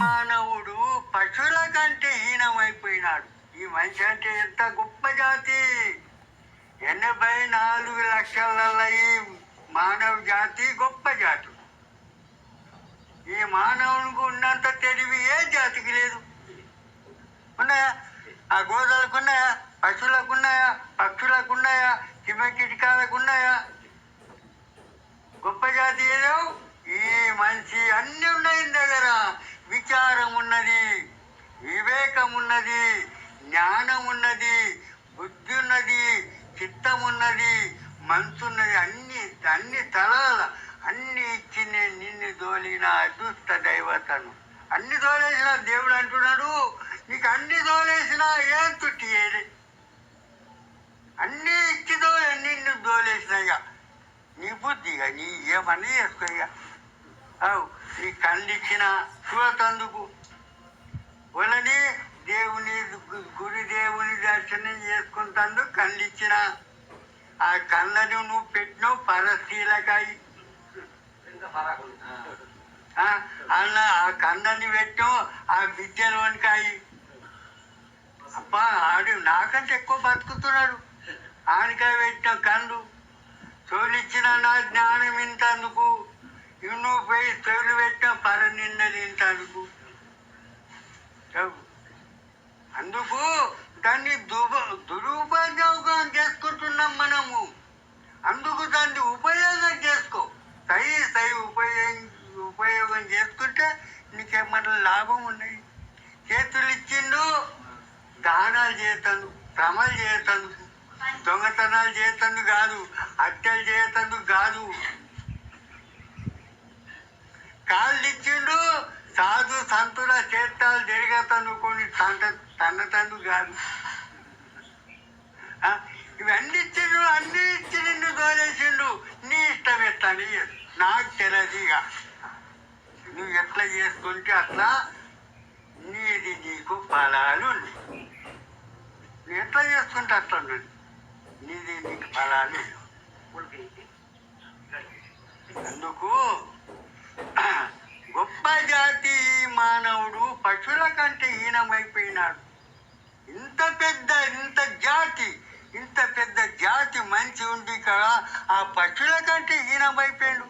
మానవుడు పశువుల కంటే హీనమైపోయినాడు. ఈ మనిషి అంటే ఎంత గొప్ప జాతి? ఎనభై నాలుగు లక్షల ఈ మానవ జాతి గొప్ప జాతి. ఈ మానవునికి ఉన్నంత తెలివి ఏ జాతికి లేదు. ఉన్నాయా? ఆ గోదలకు ఉన్నాయా పశువులకు ఉన్నాయా పక్షులకు ఉన్నాయా కిమకిటికాలకు ఉన్నాయా గొప్ప జాతి ఏదో? ఈ మనిషి అన్ని ఉన్నాయి దగ్గర విచారం ఉన్నది వివేకం ఉన్నది జ్ఞానం ఉన్నది బుద్ధి ఉన్నది చిత్తం ఉన్నది అన్ని అన్ని తలాల అన్ని ఇచ్చి నేను నిన్ను దోలిన అదృష్ట దైవతను. అన్ని దోలేసిన దేవుడు అంటున్నాడు నీకు అన్ని దోలేసిన ఏం తుట్టి ఏది? అన్ని ఇచ్చి దో నిన్ను దోలేసిన నీ బుద్ధిగా నీ ఏమన్నా చేసుకో ఇక అవు నీ కళ్ళు ఇచ్చిన చూడతందుకు వాళ్ళని దేవుని గు- గుడి దేవుని దర్శనం చేసుకుంటాందుకు కళ్ళు ఇచ్చిన ఆ కళ్ళని నువ్వు పెట్టినావు పరశీలకాయి. ఆ, అన్న ఆ కళ్ళని పెట్టావు ఆ విద్యలోనికాయి అబ్బా ఆడు నాకంటే ఎక్కువ బతుకుతున్నాడు. ఆనికాయ పెట్టిన కళ్ళు తోలిచ్చిన నా జ్ఞానం చెవులు పోయి పెట్టిన పర నిన్నది అందుకు దాన్ని దుబ దురుపయోగం చేసుకుంటున్నాం మనము. అందుకు దాన్ని ఉపయోగం చేసుకో. సై సై ఉపయోగం ఉపయోగం చేసుకుంటే నీకేమన్నా లాభం ఉన్నాయి? చేతులు ఇచ్చిండు దానాలు చేతను శ్రమలు చేతను దొంగతనాలు చేస్తాను కాదు హత్యలు చేస్తాను కాదు. కాళ్ళు ఇచ్చిండు సాధు సంతుల చేతాలు జరిగతను కొన్ని తన తన తను కాదు ఆ, ఇవన్నీ ఇచ్చిండు అన్ని ఇచ్చి నిన్ను దోలేసిండు నీ ఇష్టం ఎట్లా అని నాకు తెలియదు ఇక. నువ్వు ఎట్లా చేసుకుంటే అట్లా నీది నీకు ఫలాలు నువ్వు ఎట్లా చేసుకుంటే అట్లా నీది నీకు ఫలాలు. అందుకు గొప్ప జాతి మానవుడు పశువుల కంటే హీనమైపోయినాడు. ఇంత పెద్ద ఇంత జాతి ఇంత పెద్ద జాతి మంచి ఉండి కదా ఆ పశువుల కంటే హీనమైపోయాడు.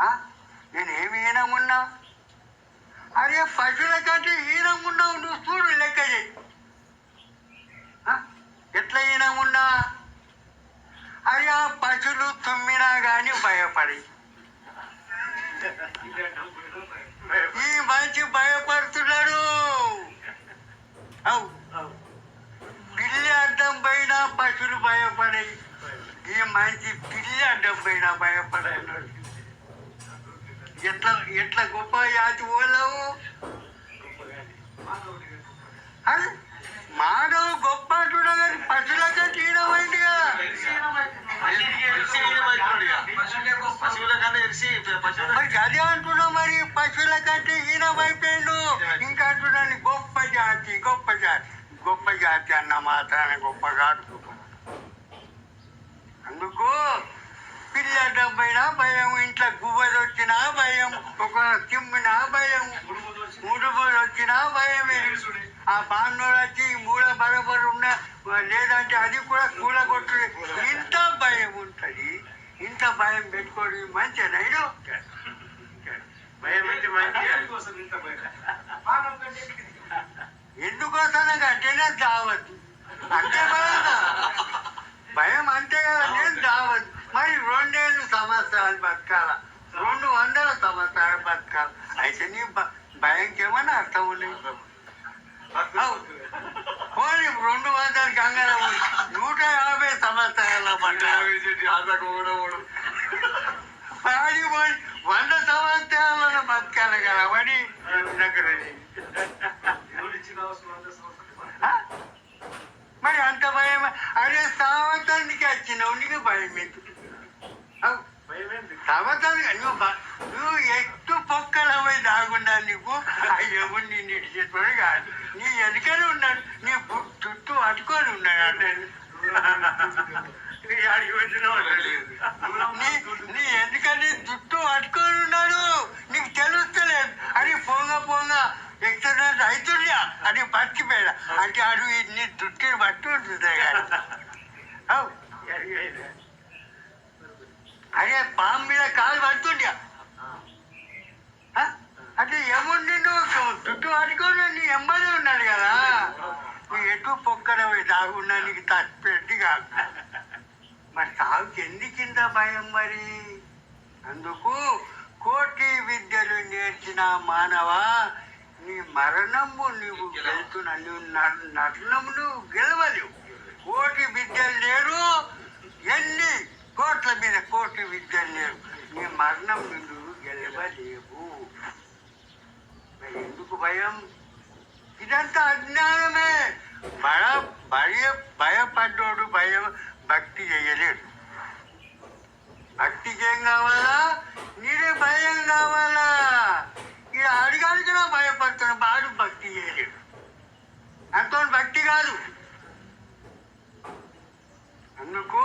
ఆ? నేనేమి హీనమున్నా? అరే పశువుల కంటే హీనమున్నావు నువ్వు చూడు లెక్క చేయి. ఎట్లా హీనమున్నా? అరే ఆ పశువులు తుమ్మినా కానీ భయపడి ఈ మనిషి భయపడుతున్నాడు. పిల్లి అడ్డం పోయినా పశువులు భయపడాయి. ఈ మనిషి పిల్లి అడ్డం పైన భయపడుతున్నాడు. ఎట్లా ఎట్లా గొప్ప యాతి పోలేవు అరే మానవు గొప్ప అంటున్నా కానీ పశువుల కంటే హీనమైంది కదా మరి అదే అంటున్నా మరి? పశువుల కంటే హీనమైపోయిండు ఇంకా అంటున్నాను గొప్ప జాతి గొప్ప జాతి. గొప్ప జాతి అన్న మాత్రాన గొప్ప కాదు అందుకు పిల్ల డబ్బైనా భయం ఇంట్లో గువ్వలు వచ్చినా భయం ఒక చిమ్మినా భయం ముడుపులు వచ్చినా భయమే ఆ బాన్నోడు వచ్చి ఈ మూల బరబరు ఉన్న లేదంటే అది కూడా కూల కొట్టు ఇంత భయం ఉంటుంది. ఇంత భయం పెట్టుకోడు మంచి నైడు. భయం అంటే మంచి ఎందుకోసం అంటేనే దావద్దు అంతే భయం భయం అంతే కదా నేను దావద్దు మరి రెండేళ్ళు సంవత్సరాలు బతకాల. రెండు వందల సంవత్సరాలు బతకాల. అయితే నీ భ- భయంకి ఏమన్నా అర్థం ఉండదు పోనీ రెండు వందల గంగల నూట యాభై సంవత్సరాల పాడి. పోయి వంద సంవత్సరాలను బతకాలి కదా దగ్గర మరి అంత భయం అరే సంవత్సరానికి వచ్చినావు నీకు భయం ఎందుకు? నువ్వు ఎత్తు నువ్వు పొక్కల పోయి దాగుండా నీకు? అయ్యో నేను ఇటు చెప్పాడు కాదు. నీ వెనుకనే ఉన్నాడు నీ చుట్టూ అటుకొని ఉన్నాడు అంటే నీ ఎందుకని జుట్టు పట్టుకొని ఉన్నాడు? నీకు తెలుస్తలేదు. అని పోగా పోగా. ఎక్సర్సైజ్ అవుతుందా అది మర్చిపోయాడు అంటే అడు నీ జుట్టుని బట్టి ఉంటుంది అరే పాము మీద కాలు పడుతుండే అంటే ఏముండి నువ్వు? జుట్టు పట్టుకొని నీ ఎంబడి ఉన్నాడు కదా. నువ్వు ఎటు పొక్కన దాగున్నా నీకు తప్పెట్టి కాదు. మరి సాగుకి ఎందుకింత భయం మరి? అందుకు కోటి విద్యలు నేర్చిన మానవ నీ మరణము నువ్వు వెళ్తున్నా నువ్వు నటనము నువ్వు గెలవలేవు. కోటి విద్యలు లేరు ఎన్ని కోట్ల మీద కోటి విద్యలు లేరు. నీ మరణం నువ్వు గెలవలేవు. మరి ఎందుకు భయం? ఇదంతా అజ్ఞానమే. బడ భయ భయపడ్డోడు భయం భక్తి చేయలేడు భక్తి చేయం కావాలా? నీడే భయం కావాలా? ఇక అడిగాడికి భయపడుతున్నా బాడు భక్తి చేయలేడు అంతో భక్తి కాదు. అందుకు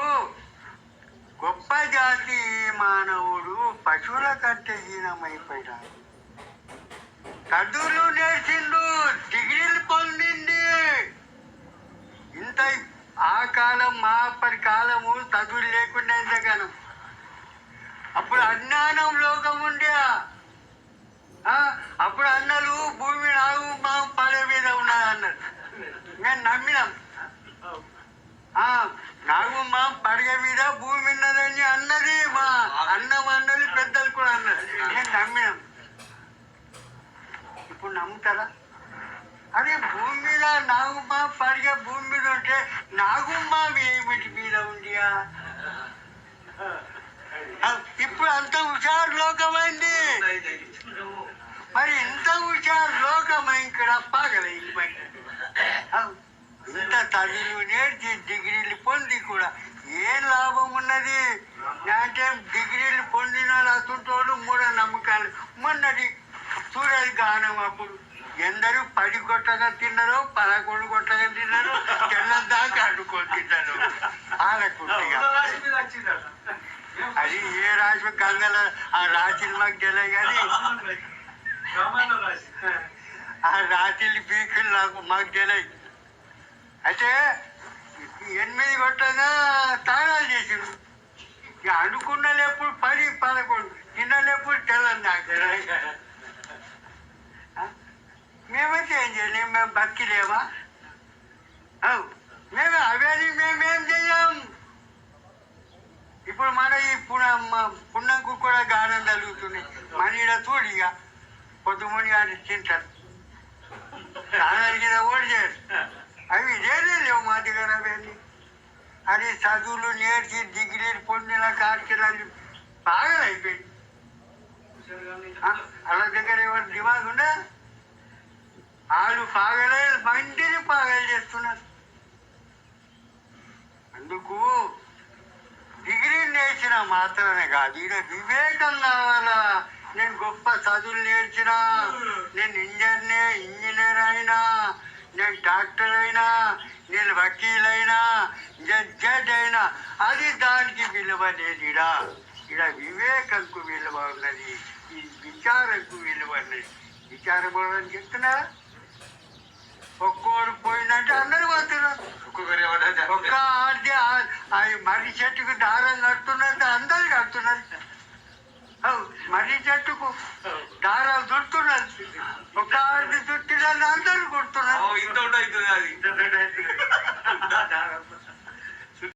గొప్ప జాతి మానవుడు పశువుల కంటే హీనమైపోయాడు తదులు నేర్చింది డిగ్రీలు పొందింది ఇంత ఆ కాలం మా అప్పటి కాలము చదువులు లేకుండా ఎంతగానం అప్పుడు అజ్ఞానం లోకం ఉండే ఆ, అప్పుడు అన్నలు భూమి నాగు మా పడే మీద ఉన్నది అన్నారు మేము నమ్మినాం నాకు మా పడగ మీద భూమి ఉన్నదని అన్నది మా అన్నం అన్నది పెద్దలు కూడా అన్నది నేను నమ్మినాం ఇప్పుడు నమ్ముతారా? అదే భూమి మీద నాగుమ్మ పడిగే భూమి మీద ఉంటే నాగుమ్మ ఏమిటి మీద ఉండియా ఇప్పుడు అంత హుషారు లోకమైంది. మరి ఇంత హుషారు లోకమై ఇక్కడ పగలైంది ఇంత చదువులు నేర్చి డిగ్రీలు పొంది కూడా ఏం లాభం ఉన్నది? అంటే డిగ్రీలు పొందిన అతుంటోళ్ళు మూఢ నమ్మకాలు. మొన్నటి సూర్యుడి గానం అప్పుడు ఎందరూ పది కొట్టగా తిన్నారు పదకొండు కొట్టగా తిన్నారు తెల్లం దాకా అడ్డుకొని తిన్నారు. ఆలకుంటిగా అది ఏ రాశి గంగల ఆ రాశిని మాకు తెలియదు కానీ ఆ రాత్రి పీకులు నాకు మాకు తెలియదు. అయితే ఎనిమిది కొట్టగా తాళాలు చేసిండు. అనుకున్న అనుకున్నలేప్పుడు పది పదకొండు తిన్నలేప్పుడు తెల్లని నాకు. మేమైతే ఏం చేయలేము మేము బతికిలేమా అవు. మేము అవేది మేమేం చేయం? ఇప్పుడు మన ఈ పుణ పుణ్యంకు కూడా గానం కలుగుతుంది మన ఈడ ఇక పొద్దుముని కానీ తింటారు. దానికి ఓడి చేయరు. అవి ఇదేనే లేవు మా దగ్గర అవన్నీ. అది చదువులు నేర్చి డిగ్రీలు పొందిన కార్యక్రమాలు బాగా అయిపోయింది వాళ్ళ దగ్గర ఎవరు దిమాగ్ ఉందా? వాళ్ళు పాగలే మంటిని పాగలు చేస్తున్నారు. అందుకు డిగ్రీ నేర్చిన మాత్రమే కాదు ఈయన వివేకం కావాలా? నేను గొప్ప చదువులు నేర్చిన నేను ఇంజనీర్ ఇంజనీర్ అయినా నేను డాక్టర్ అయినా నేను వకీల్ అయినా నేను జడ్జ్ అయినా అది దానికి విలువ లేదు ఇడ ఇడ వివేకంకు విలువ ఉన్నది ఈ విచారంకు విలువ ఉన్నది. విచారం అని చెప్తున్నారా? ఒక్కోడు పోయిందంటే అందరూ పోతున్నారు. ఒక్క ఆర్ది ఆ మర్రి చెట్టుకు దారం కడుతున్నట్టు అందరు కడుతున్నారు. మర్రి చెట్టుకు దారాలు దుడుతున్నది ఒక ఆరు దుట్టిన అందరూ కుడుతున్నారు. ఇంత అవుతుంది అది.